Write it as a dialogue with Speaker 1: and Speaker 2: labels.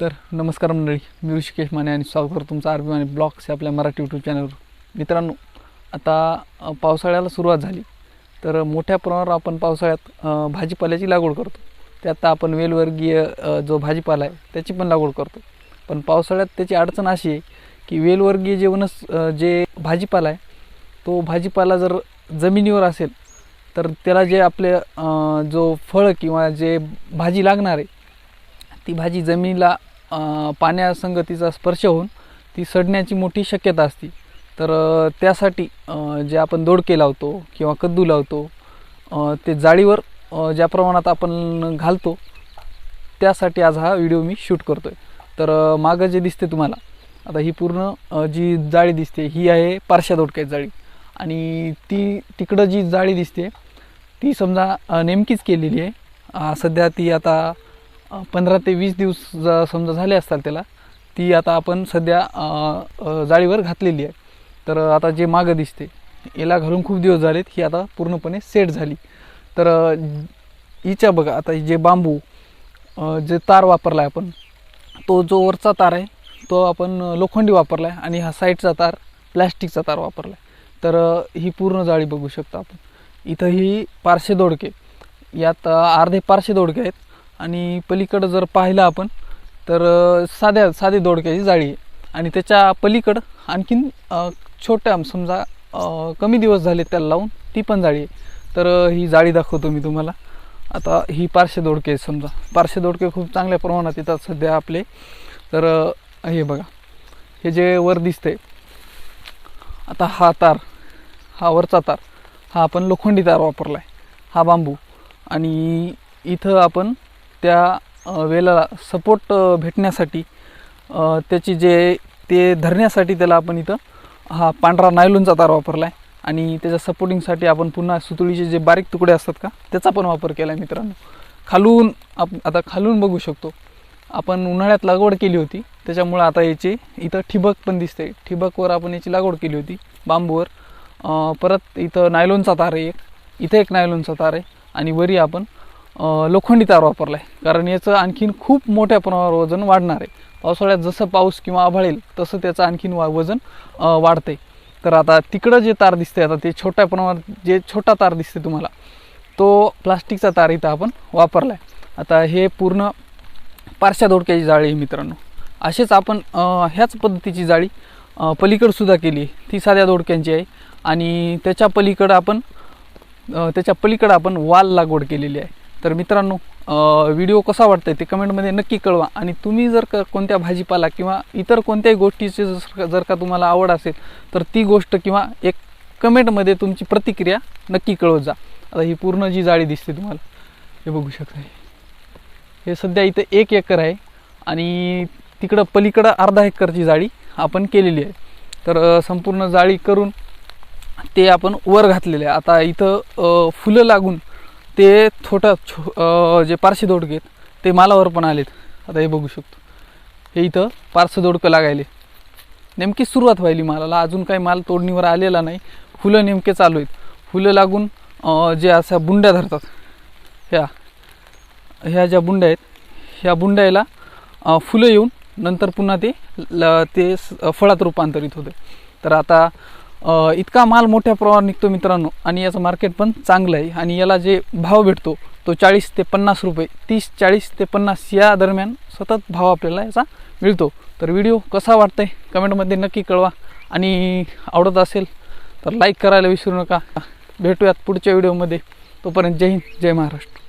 Speaker 1: तर नमस्कार मंडळी मी ऋषिकेश माने आणि स्वागत करतो तुमचा आर माने ब्लॉग्स आपल्या मराठी यूट्यूब चॅनलवर मित्रांनो आता पावसाळ्याला सुरुवात झाली. तर मोठ्या प्रमाणावर आपण पावसाळ्यात भाजीपाल्याची लागवड करतो. त्यात आपण वेलवर्गीय जो भाजीपाला आहे त्याची पण लागवड करतो. पण पावसाळ्यात त्याची अडचण अशी आहे की वेलवर्गीय जे वनस जे भाजीपाला आहे तो भाजीपाला जर जमिनीवर असेल तर त्याला जे आपले जो फळ किंवा जे भाजी लागणार आहे ती भाजी जमिनीला पाण्यासंगतीचा स्पर्श होऊन ती सडण्याची मोठी शक्यता असते. तर त्यासाठी जे आपण दोडके लावतो किंवा कद्दू लावतो ते जाळीवर ज्या प्रमाणात आपण घालतो त्यासाठी आज हा व्हिडिओ मी शूट करतो आहे तर मागं जे दिसते तुम्हाला आता ही पूर्ण जी जाळी दिसते ही आहे पारशा दोडक्याची जाळी. आणि ती तिकडं जी जाळी दिसते ती समजा नेमकीच केलेली आहे. सध्या ती आता पंधरा ते वीस दिवस ज- समजा झाले असतात त्याला ती आता आपण सध्या जाळीवर घातलेली आहे. तर आता जे मागं दिसते याला घालून खूप दिवस झालेत ही आता पूर्णपणे सेट झाली. तर हिच्या बघा आता जे बांबू जे तार वापरला आहे आपण तो जो वरचा तार आहे तो आपण लोखंडी वापरला आहे आणि हा साईडचा तार प्लॅस्टिकचा तार वापरला आहे तर ही पूर्ण जाळी बघू शकता आपण. इथं ही पारशे दोडके. यात अर्धे पारशे दोडके आहेत. आणि पलीकडं जर पाहिलं आपण तर साध्या साधी दोडक्याची जाळी आहे. आणि त्याच्या पलीकडं आणखीन छोट्या समजा कमी दिवस झाले त्याला लावून ती पण जाळी आहे. तर ही जाळी दाखवतो मी तुम्हाला. आता ही पारशे दोडके आहेत समजा. पारशे दोडके खूप चांगल्या प्रमाणात येतात सध्या आपले. तर हे बघा. हे जे वर दिसते आता हा तार हा वरचा तार हा आपण लोखंडी तार वापरला आहे हा बांबू. आणि इथं आपण त्या वेळेला वेलाला सपोर्ट भेटण्यासाठी त्याची जे ते धरण्यासाठी त्याला आपण इथं हा पांढरा नायलॉनचा तार वापरला आहे आणि त्याच्या सपोर्टिंगसाठी आपण पुन्हा सुतळीचे जे बारीक तुकडे असतात का त्याचा पण वापर केला आहे मित्रांनो. खालून आप आता खालून बघू शकतो. आपण उन्हाळ्यात लागवड केली होती त्याच्यामुळं आता याची इथं ठिबक पण दिसते ठिबकवर आपण याची लागवड केली होती बांबूवर. परत इथं नायलॉनचा तार आहे एक. इथं एक नायलॉनचा तार आहे. आणि वरी आपण लोखंडी तार वापरला आहे कारण याचं आणखीन खूप मोठ्या प्रमाणावर वजन वाढणार आहे. पावसाळ्यात जसं पाऊस किंवा आभाळेल तसं त्याचं आणखीन वा वजन वाढते तर आता तिकडं जे तार दिसते आता ते छोट्या प्रमाणात जे छोटा तार दिसते तुम्हाला तो प्लास्टिकचा तार इथं आपण वापरला आहे आता हे पूर्ण पारशा दोडक्याची जाळी आहे मित्रांनो. असेच आपण ह्याच पद्धतीची जाळी पलीकडसुद्धा केली ती साध्या दोडक्यांची आहे. आणि त्याच्या पलीकडं आपण त्याच्या पलीकडं आपण वाल लागवड केलेली आहे. तर मित्रांनो व्हिडिओ कसा वाटतंय ते कमेंटमध्ये नक्की कळवा. आणि तुम्ही जर का कोणत्या भाजीपाला किंवा इतर कोणत्याही गोष्टीची जर जर का तुम्हाला आवड असेल तर ती गोष्ट किंवा एक कमेंटमध्ये तुमची प्रतिक्रिया नक्की कळवत जा. आता ही पूर्ण जी जाळी दिसते तुम्हाला हे बघू शकता. हे सध्या इथं एक एकर आहे आणि तिकडं पलीकडं अर्धा एकरची जाळी आपण केलेली आहे. तर संपूर्ण जाळी करून ते आपण वर घातलेले आहे. आता इथं फुलं लागून ते छोटं छो जे पारशी दोडके आहेत ते मालावर पण आलेत. आता हे बघू शकतो. हे इथं पारसं दोडकं लागायले. नेमकी सुरुवात व्हायली मालाला. अजून काही माल तोडणीवर आलेला नाही. फुलं नेमके चालू आहेत. फुलं लागून जे अशा बुंड्या धरतात ह्या ह्या ज्या बुंड्या आहेत ह्या बुंड्याला फुलं येऊन नंतर पुन्हा ते ल ते स- फळात रूपांतरित होते. तर आता इतका माल मोठ्या प्रमाणात निघतो मित्रांनो आणि याचं मार्केट पण चांगलं आहे. आणि याला जे भाव भेटतो तो चाळीस ते पन्नास रुपये तीस चाळीस ते पन्नास या दरम्यान सतत भाव आपल्याला याचा मिळतो. तर व्हिडिओ कसा वाटतंय कमेंटमध्ये नक्की कळवा. आणि आवडत असेल तर लाईक करायला विसरू नका. भेटूयात पुढच्या व्हिडिओमध्ये तोपर्यंत जय हिंद जय महाराष्ट्र.